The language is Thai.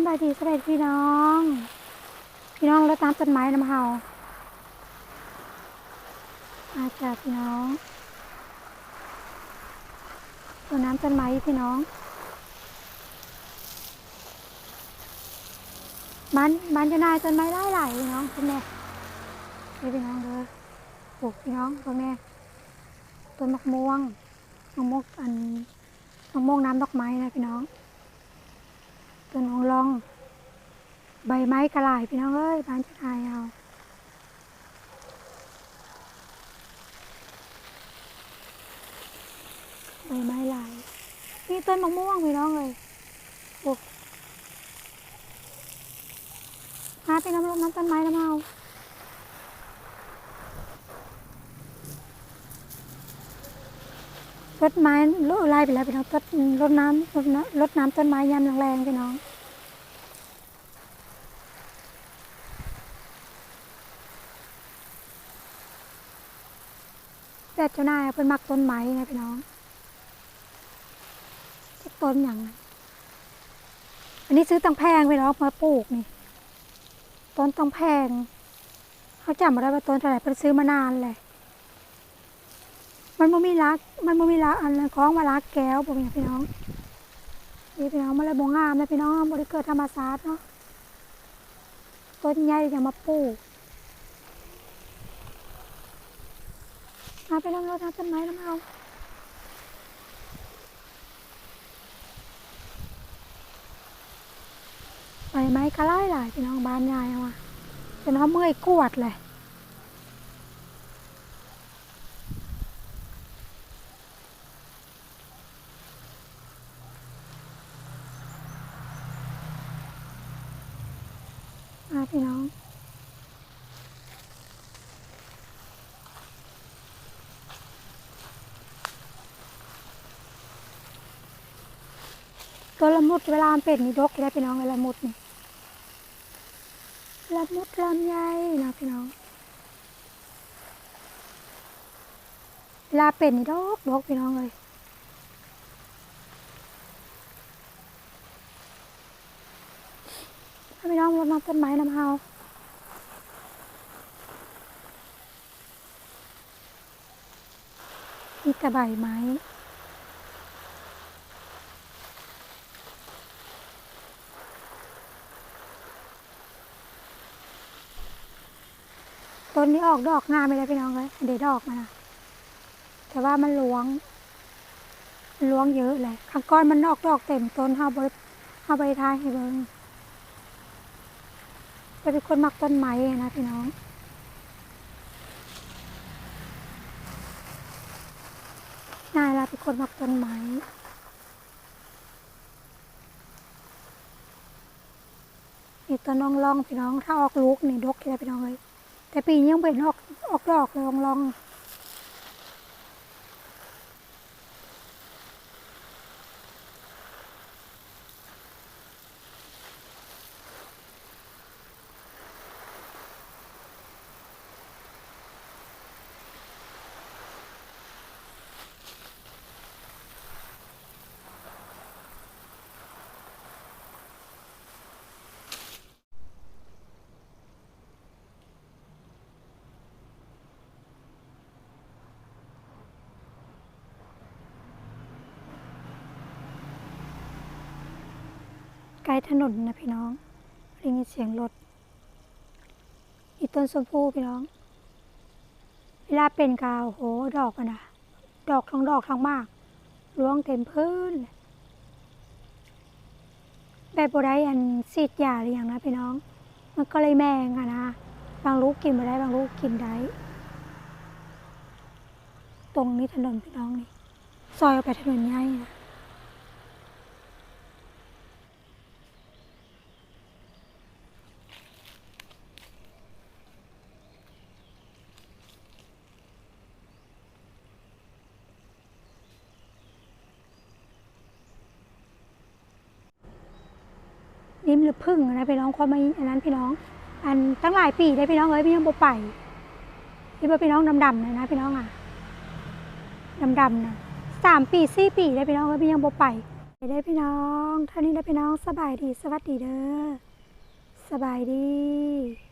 ำบายดีสวัสดีพี่น้อง พี่น้องรดน้ำต้นไม้น้ำเฮาอาจารย์พี่น้องรดน้ำต้นไม้พี่น้อง มันมันจะนายต้นไม้ไล่ไหลายพี่น้องคุณแม่พี่น้องเด้อปลูกพี่น้องคุณแม่ต้นมะม่วงมะม่วงอันมะม่วงน้ำดอกไม้นะพี่น้อง ต้นองลอง ใบไม้กระลายพี่น้องเอ้ยบ้านจะทายเอาใบไม้ลายนี่ต้นมะม่วงพี่น้องเลยโอ้มาไปน้ำลงน้ำต้นไม้น้ำเอา รดไม้ลดไล่ไปแล้วพี่น้องต้นรดน้ำรดน้ำรดน้ำต้นไม้ยามแรงๆพี่น้องแต่เจ้านายเป็นมักต้นไม้ไงพี่น้องจะต้นอย่างอันนี้ซื้อตังแพงพี่น้องมาปลูกนี่ต้นตังแพงเขาจำมาได้ว่าต้นเท่าไหร่เป็นซื้อมานานเลย มันไม่มีรัก มันไม่มีรักอันนั้นของมารักแก้วบอกอย่างพี่น้องนี่พี่น้องมันเลยบงงามนะพี่น้องบริเกิดธรรมศาสตร์เนาะต้นใหญ่จะมาปลูกมาไปลองเรดน้ำต้นไม้น้ำเอาใบไม้กระไล่หลายพี่น้องบานยายเอาว่นเขาเมื่อยกวดเลย พี่น้องตัวละมุดเวลาเป็นนี่ดกได้พี่น้องเวลามุดนี่ละมุดลำไยนะพี่น้องเวลาเป็นนี่ดกดกพี่น้องเลยให้ พี่น้องรดน้ำต้นไม้น้ำเฮามีแต่ใบไม้ต้นนี้ออกดอกงามไปเลยพี่น้องเลยเดี๋ยวดอกมันนะแต่ว่ามันหลวงหลวงเยอะเลยข้างก้อนมันออกดอกเต็มต้นห้าบริห้าใบทายให้เบิ้ง จะเป็นคนมักต้นไม้นะพี่น้อง นายลาเป็นคนมักต้นไม้นี่ต้นน้องล่องพี่น้อง ถ้าออกลูกนี่ดกเลยพี่น้องเลย แต่ปีนี้ยังเป็นออกออกดอกเลยลองลอง กลถนนนะพี่น้องได้ยินเสียงรถอีต้นสมพูพี่น้อง เวลาเป็นกาวโหดอกอะนะดอกทั้งดอกทั้งมากร่วงเต็มพื้นแบบบได้อันซีดยาหรืออย่างนะพี่น้อง มันก็เลยแมงอะนะบางลูกกินมาได้บางลูกกินได้ ตรงนี้ถนนพี่น้องนี่ซอยออกไปถนนใหญ่นะ นิมหรือพึ่งนะพี่น้องความไม่อันนั้นพี่น้อง อันตั้งหลายปีได้พี่น้องเอ้ยพี่น้องบ่ไปที่บ่พี่น้องดำๆเลยนะพี่น้องอะดำๆนะสามปีสี่ปีได้พี่น้องเอ้ยพี่ยังบ่ไปไปได้พี่น้องเท่านี้ได้พี่น้องสบายดีสวัสดีเด้อสบายดี